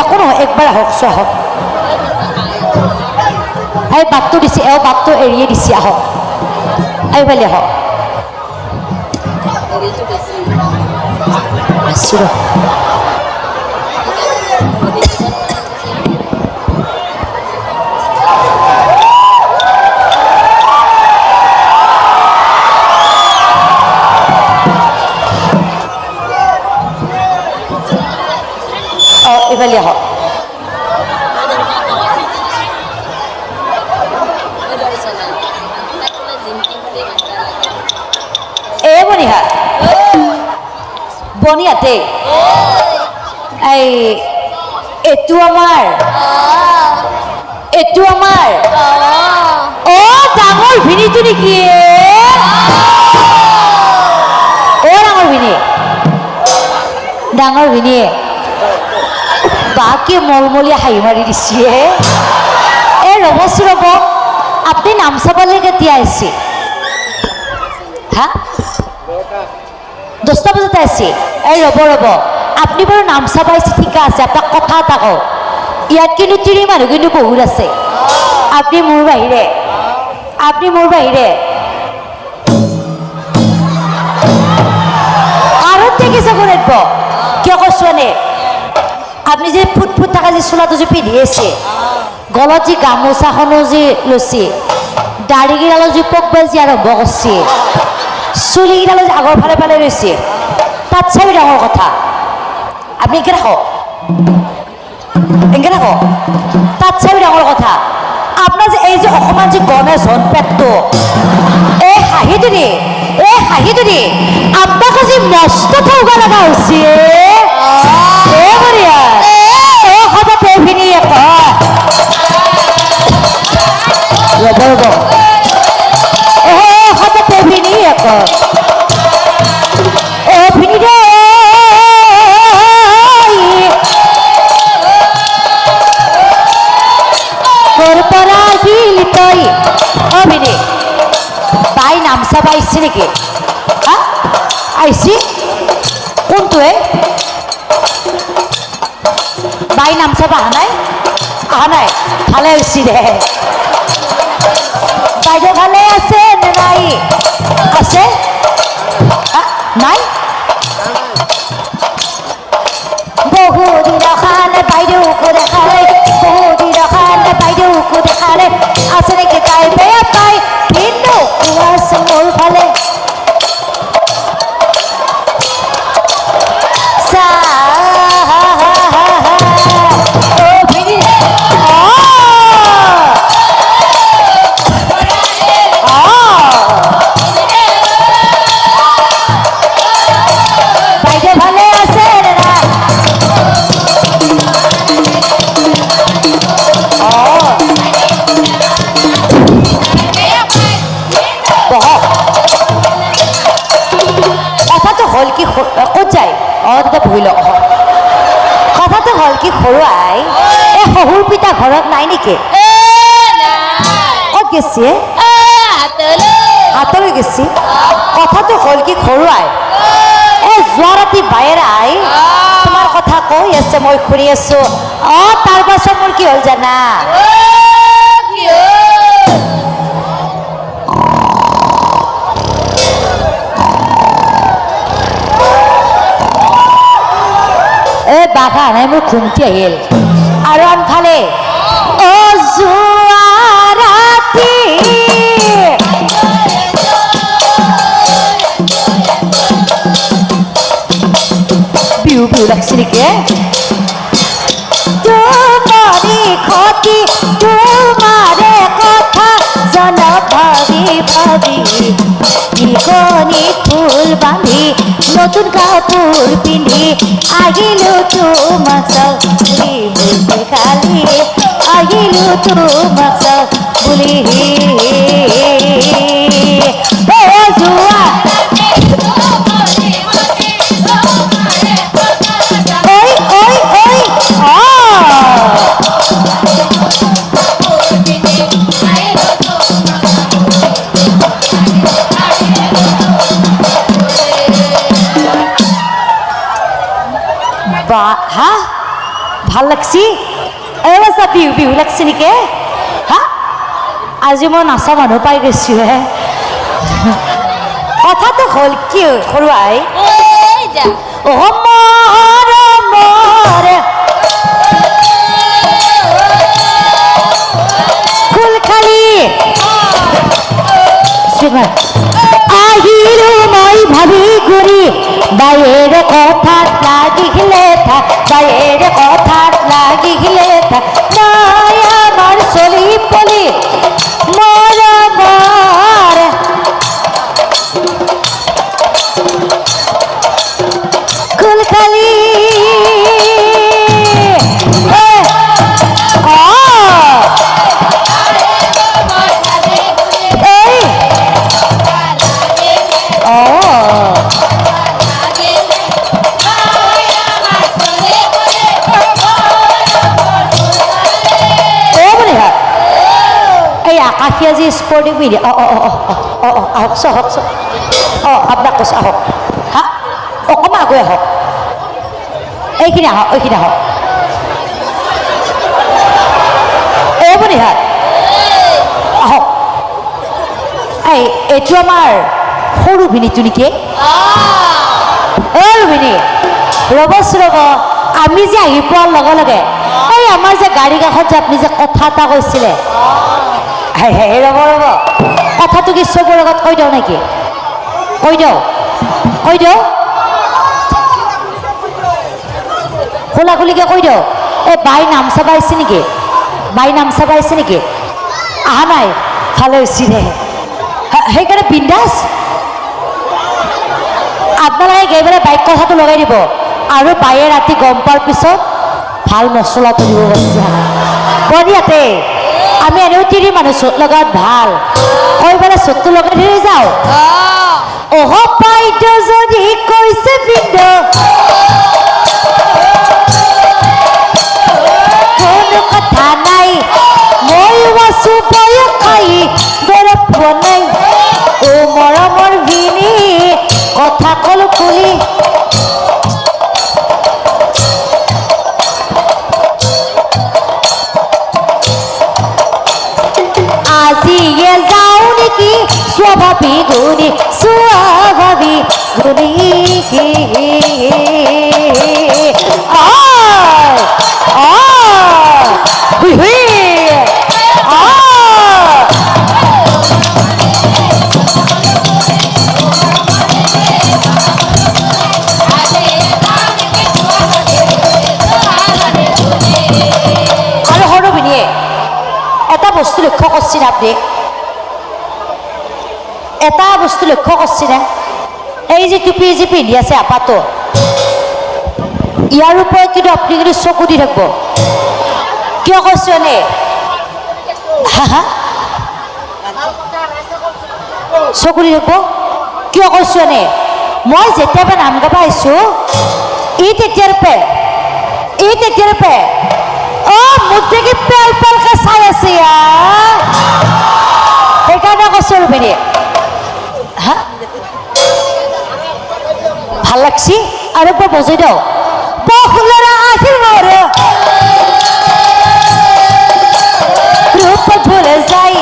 একো একবাৰ আহক চোৱা আহক এই বাটটো দিছে, এও বাটটো এৰিয়ে দিছে, আহক। এইফালে আহক। আছো বনিহাতে এই এইটো আমাৰ। এইটো আমাৰ। অ ডাঙৰ ভিনিটো নেকি? অ ডাঙৰ ভিনি। ডাঙৰ ভিনিয়ে। বাকে মলমলীয়া হাঁহি মাৰি দিছে। এ ৰ'বচোন ৰ'ব, আপুনি নাম চাবলৈ কেতিয়া আহিছে। হা? দহটা বজাতে আছে এই ৰ'ব ৰ'ব, আপুনি বাৰু নাম চাব আহিছে ঠিকে আছে, আপোনাক কথা এটা কওঁ। ইয়াত কিন্তু তিৰি মানুহ কিন্তু বহুত আছে। আপুনি মোৰ বাহিৰে, আপুনি মোৰ বাহিৰে। কাৰণ দেখিছে কোনেব কিয় কৈছো এনে আপুনি যে ফুট ফুট থকা যে চোলাটো যে পিন্ধি আছে, গলত যি গামোচাখনো যে লৈছে দাড়িকেইডালো যে পকবাই যে আৰম্ভ কৰিছে চুলিকেইডালো যে আগৰ ফালে ফালে ৰৈছে, তাত চাই ডাঙৰ কথা। আপুনি একে ৰাখক। একে ৰাখক। তাত চাই ডাঙৰ কথা। আপোনাৰ যে এই যে অকণমান যে গণে জন পেটটো এই হাঁহিটোৰে এই হাঁহিটোৰে আপোনাক আজি মস্ত ঠৌকা লগা হৈছে। বঢ়িয়া এ তাই নামচা পাইছে নেকি? হা? আহিছি কোনটোৱে বাই নামচা অহা নাই? অহা নাই? ভালে হৈছে দে। বাইদেউ ভালে আছে নাই? আছে? নাই? বহুদিন খালে বাইদেউকো দেখা কথাটো হ'ল কি স- ক'ত যায়? অঁ তেতিয়া বহি লওক। কথাটো হ'ল কি, সৰু আই, এই শহুৰ পিতা ঘৰত নাই নেকি? ক'ত গেছি হাতলৈ গেছি। কথাটো হ'ল কি, সৰু আই, এই যোৱা ৰাতি বায়েৰ আই কথা কৈ আছে, মই শুনি আছো। অঁ, তাৰ পাছত মোৰ কি হ'ল জানা? এ বাঘা নাই মোৰ খুমটি আহিল আৰু আনফালে বিহু বিহু লাগছে ভাবি ভাবি নিকনি ফুল বান্ধি নতুন কাপড় পিন্ধি আগিল তোমাক চাবি বুলি কালি আহিলো তোমাক চাবি অ যোৱা বা হা ভালো লাগছি এইবাৰ বিহু বিহু লাগছি নেকি হা আজি মই নাচা মানুহ পাই গৈছোঁ হে কথাটো হ'ল কি সৰু আই এই যা অ মৰমৰ ফুল খালি আহিলো মই ভাবি ঘূৰি বায়ের কথাত লাগিলে থাক বায়ের কথাত লাগিলে থাক এই আকাশীয়া যি স্পৰ্টিং পিন্ধি অ অ অ অ অ অ আহক চ আহক চ অ আপোনাক কৈছোঁ আহক হা অকণমান আগুৱাই আহক এইখিনি আহক এইখিনি আহক অ বলে হয় আহক এই এইটো আমাৰ সৰু ভিনিটো নেকি অ ৰবিনী ৰ'বচোন ৰ'ব আমি যে আহি পোৱাৰ লগে লগে এই আমাৰ যে গাড়ী কাষত যে আপুনি যে কথা এটা কৈছিলে হে হে ৰ'ব ৰ'ব কথাটো চবৰ লগত কৈ দিওঁ নেকি? কৈ দিওঁ। কৈ দিওঁ। খোলা খুলিকৈ কৈ দিওঁ। এই বাই নাম চাব আহিছে নেকি? বাই নাম চাব আহিছে নেকি? অহা নাই, ভালে হৈছে দে হে- সেইকাৰণে বিন্দাছ। আপোনালোকে গৈ বাইক কথাটো লগাই দিব। আৰু বায়ে ৰাতি গম পোৱাৰ পিছত ভালো মছলাটো দিব বঢ়িয়াতে। আমি এনেও তিৰি মানুহ চোট লগাত ভালো। কৈ পেলাই চোটটো লগাই ধৰি যাওঁ। অহ বাইদেউ যদি কৈছে গুণী স্বাভাৱিক গুণী আয় আয় হুই হুই বস্তু লক্ষ্য কৰিছিল আপুনি। এটা বস্তু লক্ষ্য করছি কৰিছিলে। এই যে টুপি, যে পিন্ধি আছে আপাটো ইয়াৰ ওপৰত কিন্তু আপুনি কিন্তু চকু দি থাকিব। কিয় কৈছো এনে হা হা? চকু দি থাকিব? কিয় কৈছো এনে মই যেতিয়াৰ নাম গাব আহিছো, ই তেতিয়াৰ পে ই তেতিয়াৰ পে অ, মোক দেখি পেল পেলকে চাই আছে ইয়া সেইকাৰণে কৈছো ৰবিনী ভালো লাগছি। একবাৰ বজাই দিওঁ বহুলৰা আশীৰ্বাদ ৰূপত ভুলে যাই।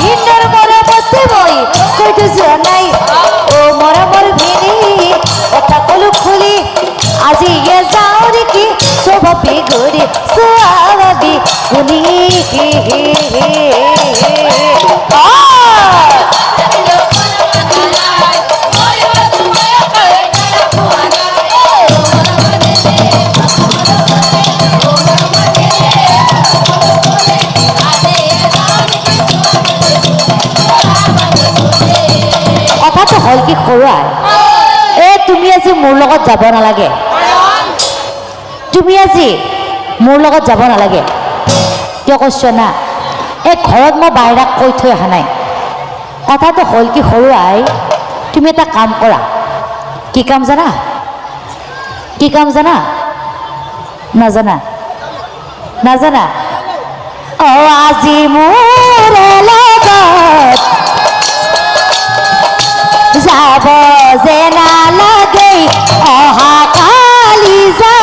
ভিন্নৰ মৰমতে মই কৈতো যোৱা নাই। অ, মৰমৰ ভিনি, কথা কলো খুলি। আজি ইয়ে যাওঁ নেকি? স্বভাৱী ঘূৰি স্বাভাৱী হ'ল কি সৰুৱাই এ, তুমি আজি মোৰ লগত যাব নালাগে। তুমি আজি মোৰ লগত যাব নালাগে। কিয় কৈছো না? এই ঘৰত মই বাহিৰাক কৈ থৈ অহা নাই। কথাটো হ'ল কি সৰুৱাই তুমি এটা কাম কৰা। কি কাম জানা? কি কাম জানা? নাজানা? নাজানা? অ, আজি মোৰ লগত voz é na ladeira, honra a